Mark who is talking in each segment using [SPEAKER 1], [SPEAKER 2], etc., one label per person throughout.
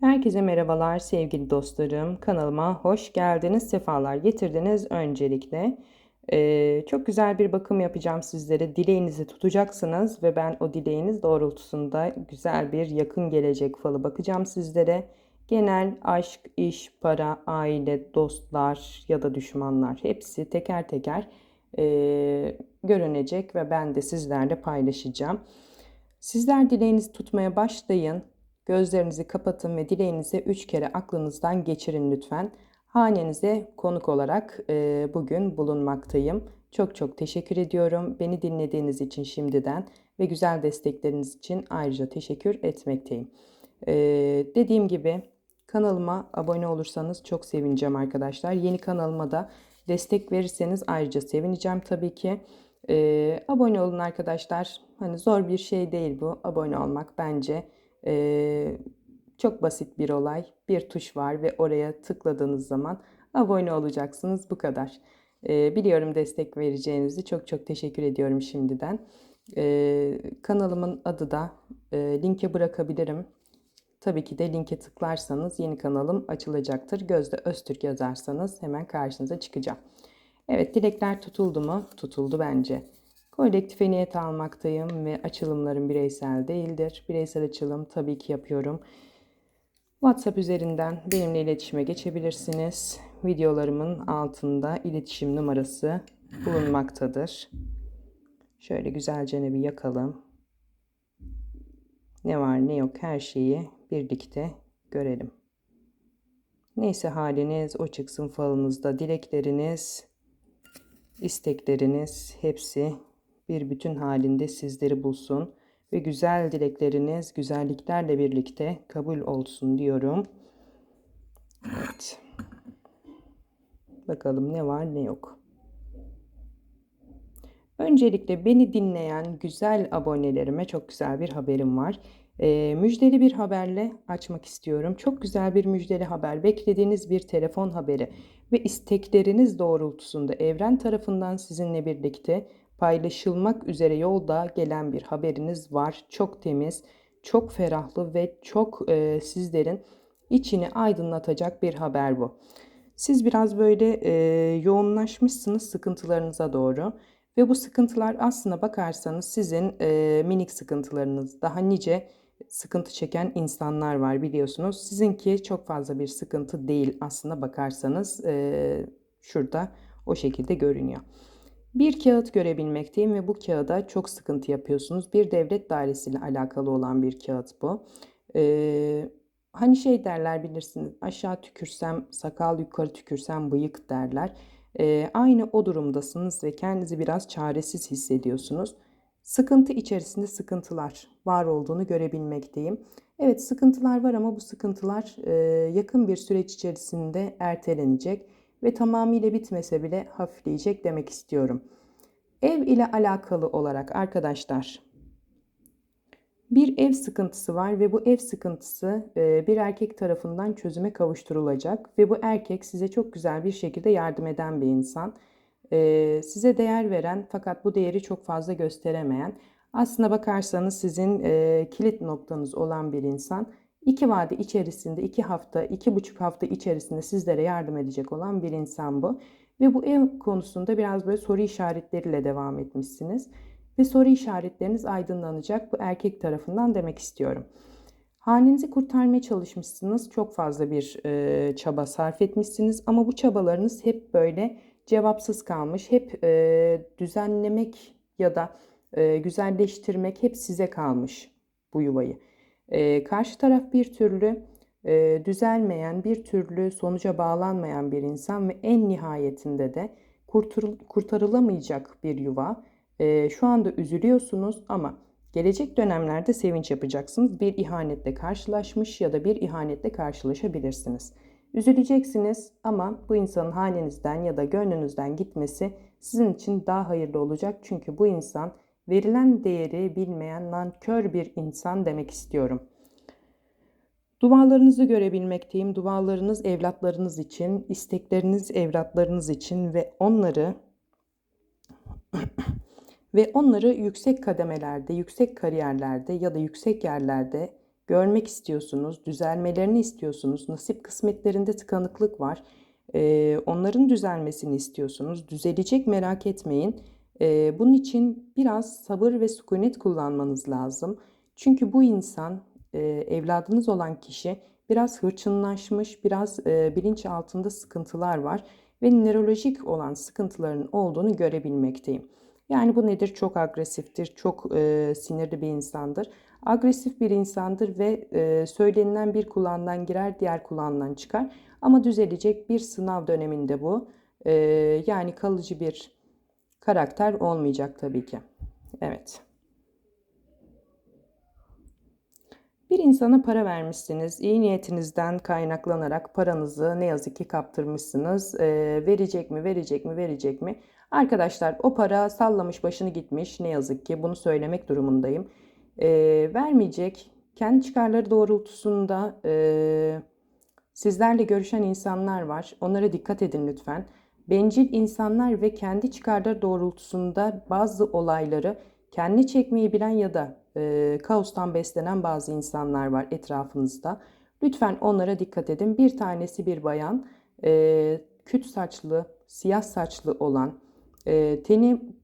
[SPEAKER 1] Herkese merhabalar sevgili dostlarım. Kanalıma hoş geldiniz, sefalar getirdiniz öncelikle. Ee, çok güzel bir bakım yapacağım sizlere. Dileğinizi tutacaksınız ve ben o dileğiniz doğrultusunda güzel bir yakın gelecek falı bakacağım sizlere. Genel aşk, iş, para, aile, dostlar ya da düşmanlar hepsi teker teker e, görünecek ve ben de sizlerle paylaşacağım. Sizler dileğinizi tutmaya başlayın. Gözlerinizi kapatın ve dileğinizi üç kere aklınızdan geçirin lütfen. Hanenize konuk olarak e, bugün bulunmaktayım. Çok çok teşekkür ediyorum. Beni dinlediğiniz için şimdiden ve güzel destekleriniz için ayrıca teşekkür etmekteyim. E, dediğim gibi kanalıma abone olursanız çok sevineceğim arkadaşlar. Yeni kanalıma da destek verirseniz ayrıca sevineceğim tabii ki. E, abone olun arkadaşlar. Hani zor bir şey değil bu. Abone olmak bence ee, çok basit bir olay. Bir tuş var ve oraya tıkladığınız zaman abone olacaksınız. Bu kadar. Ee, biliyorum destek vereceğinizi. Çok çok teşekkür ediyorum şimdiden. Ee, kanalımın adı da e, linke bırakabilirim. Tabii ki de linke tıklarsanız yeni kanalım açılacaktır. Gözde Öztürk yazarsanız hemen karşınıza çıkacağım. Evet dilekler tutuldu mu? Tutuldu bence. Kolektife niyet almaktayım ve açılımlarım bireysel değildir. Bireysel açılım tabii ki yapıyorum. WhatsApp üzerinden benimle iletişime geçebilirsiniz. Videolarımın altında iletişim numarası bulunmaktadır. Şöyle güzelce bir yakalım. Ne var ne yok her şeyi birlikte görelim. Neyse haliniz o çıksın falınızda dilekleriniz, istekleriniz hepsi bir bütün halinde sizleri bulsun ve güzel dilekleriniz güzelliklerle birlikte kabul olsun diyorum. Evet. Bakalım ne var ne yok. Öncelikle beni dinleyen güzel abonelerime çok güzel bir haberim var. E, müjdeli bir haberle açmak istiyorum. Çok güzel bir müjdeli haber. Beklediğiniz bir telefon haberi ve istekleriniz doğrultusunda evren tarafından sizinle birlikte paylaşılmak üzere yolda gelen bir haberiniz var. Çok temiz, çok ferahlı ve çok e, sizlerin içini aydınlatacak bir haber bu. Siz biraz böyle e, yoğunlaşmışsınız sıkıntılarınıza doğru ve bu sıkıntılar aslında bakarsanız sizin e, minik sıkıntılarınız. Daha nice sıkıntı çeken insanlar var biliyorsunuz. Sizinki çok fazla bir sıkıntı değil aslında bakarsanız e, şurada o şekilde görünüyor. Bir kağıt görebilmekteyim ve bu kağıda çok sıkıntı yapıyorsunuz. Bir devlet dairesiyle alakalı olan bir kağıt bu. Ee, hani şey derler bilirsiniz aşağı tükürsem sakal yukarı tükürsem bıyık derler. Ee, aynı o durumdasınız ve kendinizi biraz çaresiz hissediyorsunuz. Sıkıntı içerisinde sıkıntılar var olduğunu görebilmekteyim. Evet sıkıntılar var ama bu sıkıntılar e, yakın bir süreç içerisinde ertelenecek ve tamamıyla bitmese bile hafifleyecek demek istiyorum. Ev ile alakalı olarak arkadaşlar bir ev sıkıntısı var ve bu ev sıkıntısı e, bir erkek tarafından çözüme kavuşturulacak ve bu erkek size çok güzel bir şekilde yardım eden bir insan. E, size değer veren fakat bu değeri çok fazla gösteremeyen aslına bakarsanız sizin e, kilit noktanız olan bir insan İki vade içerisinde, iki hafta, iki buçuk hafta içerisinde sizlere yardım edecek olan bir insan bu. Ve bu ev konusunda biraz böyle soru işaretleriyle devam etmişsiniz. Ve soru işaretleriniz aydınlanacak bu erkek tarafından demek istiyorum. Hanenizi kurtarmaya çalışmışsınız. Çok fazla bir e, çaba sarf etmişsiniz. Ama bu çabalarınız hep böyle cevapsız kalmış. Hep e, düzenlemek ya da e, güzelleştirmek hep size kalmış bu yuvayı. E, karşı taraf bir türlü e, düzelmeyen, bir türlü sonuca bağlanmayan bir insan ve en nihayetinde de kurtarıl, kurtarılamayacak bir yuva. E, şu anda üzülüyorsunuz ama gelecek dönemlerde sevinç yapacaksınız. Bir ihanetle karşılaşmış ya da bir ihanetle karşılaşabilirsiniz. Üzüleceksiniz ama bu insanın halinizden ya da gönlünüzden gitmesi sizin için daha hayırlı olacak. Çünkü bu insan verilen değeri bilmeyen nankör bir insan demek istiyorum. Dualarınızı görebilmekteyim. Dualarınız evlatlarınız için, istekleriniz evlatlarınız için ve onları ve onları yüksek kademelerde, yüksek kariyerlerde ya da yüksek yerlerde görmek istiyorsunuz, düzelmelerini istiyorsunuz. Nasip kısmetlerinde tıkanıklık var. Ee, onların düzelmesini istiyorsunuz. Düzelecek merak etmeyin. Bunun için biraz sabır ve sükunet kullanmanız lazım. Çünkü bu insan, evladınız olan kişi biraz hırçınlaşmış, biraz bilinç altında sıkıntılar var ve nörolojik olan sıkıntıların olduğunu görebilmekteyim. Yani bu nedir? Çok agresiftir, çok e, sinirli bir insandır. Agresif bir insandır ve e, söylenilen bir kulağından girer, diğer kulağından çıkar. Ama düzelecek bir sınav döneminde bu. E, yani kalıcı bir karakter olmayacak tabii ki. Evet. Bir insana para vermişsiniz. İyi niyetinizden kaynaklanarak paranızı ne yazık ki kaptırmışsınız. E, verecek mi, verecek mi, verecek mi? Arkadaşlar o para sallamış başını gitmiş. Ne yazık ki bunu söylemek durumundayım. E, vermeyecek. Kendi çıkarları doğrultusunda e, sizlerle görüşen insanlar var. Onlara dikkat edin lütfen. Bencil insanlar ve kendi çıkarları doğrultusunda bazı olayları kendi çekmeyi bilen ya da e, kaostan beslenen bazı insanlar var etrafınızda. Lütfen onlara dikkat edin. Bir tanesi bir bayan, e, küt saçlı, siyah saçlı olan, e, teni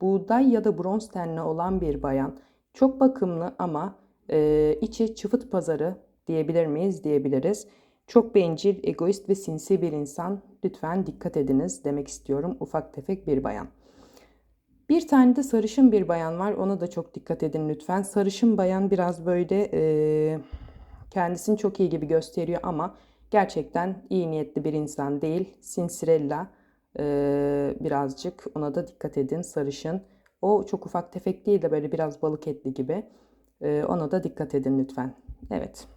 [SPEAKER 1] buğday ya da bronz tenli olan bir bayan. Çok bakımlı ama e, içi çıfıt pazarı diyebilir miyiz? Diyebiliriz. Çok bencil, egoist ve sinsi bir insan. Lütfen dikkat ediniz demek istiyorum. Ufak tefek bir bayan. Bir tane de sarışın bir bayan var. Ona da çok dikkat edin lütfen. Sarışın bayan biraz böyle e, kendisini çok iyi gibi gösteriyor ama gerçekten iyi niyetli bir insan değil. Sinsirella e, birazcık ona da dikkat edin. Sarışın. O çok ufak tefek değil de böyle biraz balık etli gibi. E, ona da dikkat edin lütfen. Evet.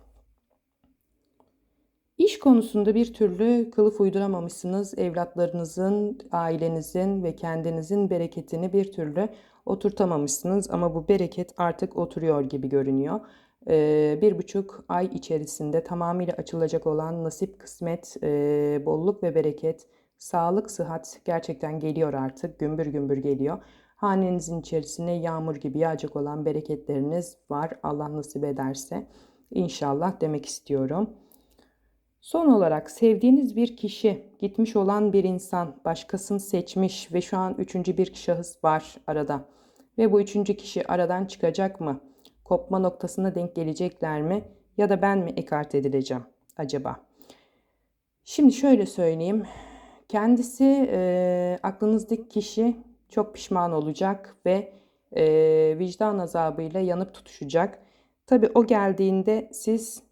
[SPEAKER 1] İş konusunda bir türlü kılıf uyduramamışsınız. Evlatlarınızın, ailenizin ve kendinizin bereketini bir türlü oturtamamışsınız. Ama bu bereket artık oturuyor gibi görünüyor. Ee, bir buçuk ay içerisinde tamamıyla açılacak olan nasip, kısmet, e, bolluk ve bereket, sağlık, sıhhat gerçekten geliyor artık. Gümbür gümbür geliyor. Hanenizin içerisine yağmur gibi yağacak olan bereketleriniz var. Allah nasip ederse. İnşallah demek istiyorum. Son olarak sevdiğiniz bir kişi, gitmiş olan bir insan, başkasını seçmiş ve şu an üçüncü bir şahıs var arada. Ve bu üçüncü kişi aradan çıkacak mı? Kopma noktasına denk gelecekler mi? Ya da ben mi ekart edileceğim acaba? Şimdi şöyle söyleyeyim. Kendisi e, aklınızdaki kişi çok pişman olacak ve e, vicdan azabıyla yanıp tutuşacak. Tabii o geldiğinde siz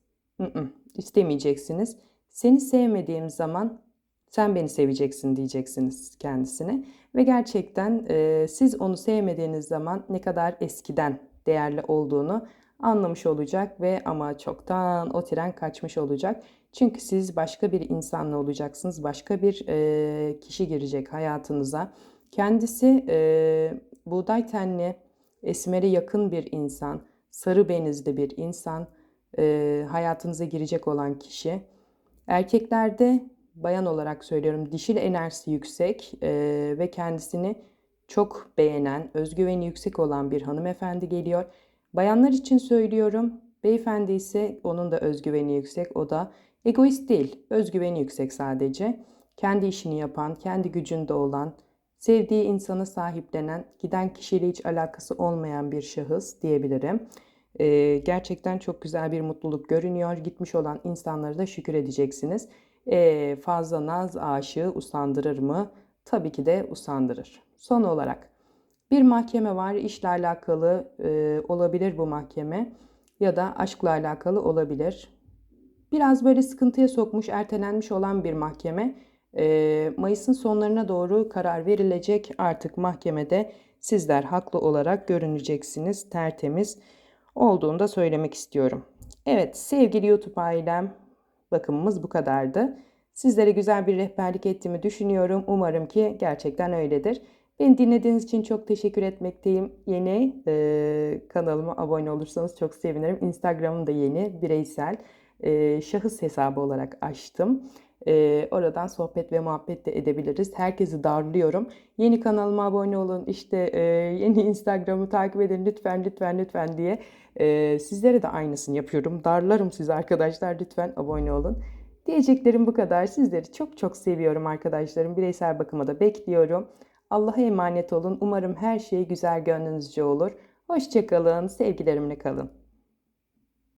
[SPEAKER 1] ı -ı, istemeyeceksiniz. Seni sevmediğim zaman sen beni seveceksin diyeceksiniz kendisine. Ve gerçekten e, siz onu sevmediğiniz zaman ne kadar eskiden değerli olduğunu anlamış olacak ve ama çoktan o tren kaçmış olacak. Çünkü siz başka bir insanla olacaksınız. Başka bir e, kişi girecek hayatınıza. Kendisi e, buğday tenli, esmere yakın bir insan, sarı benizli bir insan e, hayatınıza girecek olan kişi. Erkeklerde bayan olarak söylüyorum dişil enerjisi yüksek e, ve kendisini çok beğenen, özgüveni yüksek olan bir hanımefendi geliyor. Bayanlar için söylüyorum. Beyefendi ise onun da özgüveni yüksek. O da egoist değil, özgüveni yüksek sadece. Kendi işini yapan, kendi gücünde olan, sevdiği insana sahiplenen, giden kişiyle hiç alakası olmayan bir şahıs diyebilirim. E, gerçekten çok güzel bir mutluluk görünüyor. Gitmiş olan insanlara da şükür edeceksiniz. E, fazla naz aşığı usandırır mı? Tabii ki de usandırır. Son olarak bir mahkeme var. İşle alakalı e, olabilir bu mahkeme ya da aşkla alakalı olabilir. Biraz böyle sıkıntıya sokmuş, ertelenmiş olan bir mahkeme. E, Mayıs'ın sonlarına doğru karar verilecek. Artık mahkemede sizler haklı olarak görüneceksiniz. Tertemiz olduğunu da söylemek istiyorum. Evet sevgili YouTube ailem bakımımız bu kadardı. Sizlere güzel bir rehberlik ettiğimi düşünüyorum. Umarım ki gerçekten öyledir. Beni dinlediğiniz için çok teşekkür etmekteyim. Yeni e, kanalıma abone olursanız çok sevinirim. Instagram'ım da yeni, bireysel. E, şahıs hesabı olarak açtım. Eee, oradan sohbet ve muhabbet de edebiliriz. Herkesi darlıyorum. Yeni kanalıma abone olun, işte eee, yeni Instagram'ı takip edin lütfen lütfen lütfen diye. Eee, sizlere de aynısını yapıyorum. Darlarım sizi arkadaşlar lütfen abone olun. Diyeceklerim bu kadar. Sizleri çok çok seviyorum arkadaşlarım. Bireysel bakıma da bekliyorum. Allah'a emanet olun. Umarım her şey güzel gönlünüzce olur. Hoşçakalın. Sevgilerimle kalın.